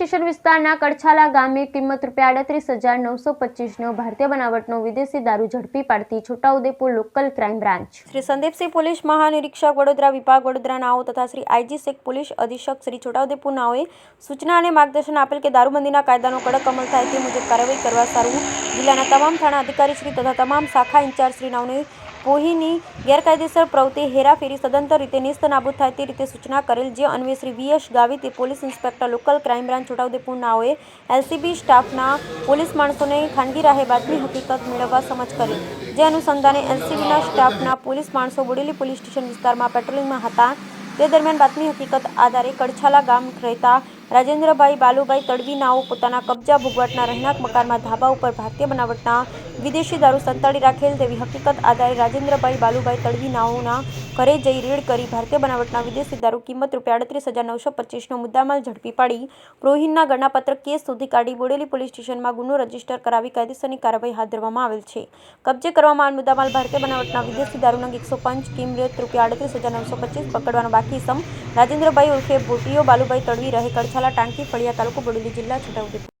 Station વિસ્તારના કડછાલા ગામે કિંમત રૂપિયા આડત્રીસ હજાર નવસો પચીસનો ભારતીય બનાવટનો વિદેશી દારૂ ઝડપી પાડતી Chhotaudepur local crime branch. Shri Sandeepsinh police મહાનિરીક્ષક Vadodara વિભાગ વડોદરા નાઓ તથા શ્રી આઈજી શેખ પોલીસ અધિક્ષક શ્રી છોટાઉદેપુર નાઓએ સૂચના અને માર્ગદર્શન આપેલ કે દારૂબંધીના કાયદાનો કડક અમલ થાય તે મુજબ કાર્યવાહી કરવા સારું જિલ્લાના તમામ થાણા અધિકારી શ્રી તથા તમામ શાખા ઇન્ચાર્જ શ્રી નાઓને પોહીની ગેરકાયદેસર પ્રવૃત્તિ હેરાફેરી સદંતર રીતે નિસ્ત નાબૂદ થાય તે રીતે સૂચના કરેલ જે અન્વે Shri VS ગાવિતે police inspector local crime branch Chhotaudepur નાઓએ LCB સ્ટાફના પોલીસ માણસોને ખાનગી રાહે બાતમી હકીકત મેળવવા સમજ કરી. જે અનુસંધાને એલસીબીના સ્ટાફના પોલીસ માણસો બોડેલી પોલીસ સ્ટેશન વિસ્તારમાં પેટ્રોલિંગમાં હતા. તે દરમિયાન બાતમી હકીકત આધારે કડછાલા ગામ રહેતા રાજેન્દ્રભાઈ બાલુભાઈ તડવીનાઓ પોતાના કબજા ભોગવટના રહેણાંક મકાનમાં ધાબા ઉપર ભારતીય બનાવટના વિદેશી દારૂ સંતાડી રાખેલ તેવી હકીકત આધારે રાજેન્દ્રભાઈ બાલુભાઈ તડવીનાઓના ઘરે જઈ રેડ કરી ભારતીય બનાવટના વિદેશી દારૂ કિંમત રૂપિયા આડત્રીસ હજાર નવસો પચીસનો મુદ્દામાલ ઝડપી પાડી. રોહિનના ગણનાપત્ર કેસ સુધી કાઢી બોડેલી પોલીસ સ્ટેશનમાં ગુનો રજિસ્ટર કરાવી કાયદેસરની કાર્યવાહી હાથ ધરવામાં આવેલ છે. કબજે કરવામાં આવેલ મુદ્દામાલ ભારતીય બનાવટના વિદેશી દારૂ નંગ એકસો પાંચ કિંમત રૂપિયા આડત્રીસ હજાર નવસો પચીસ પકડવાનો બાકી સમ રાજેન્દ્રભાઈ ઉર્ફે ભોટિયો બાલુભાઈ તડવી રહે કડછાલા ટાંકી ફળિયા તાલુકો બોડેલી જિલ્લા છોટાઉદેપુર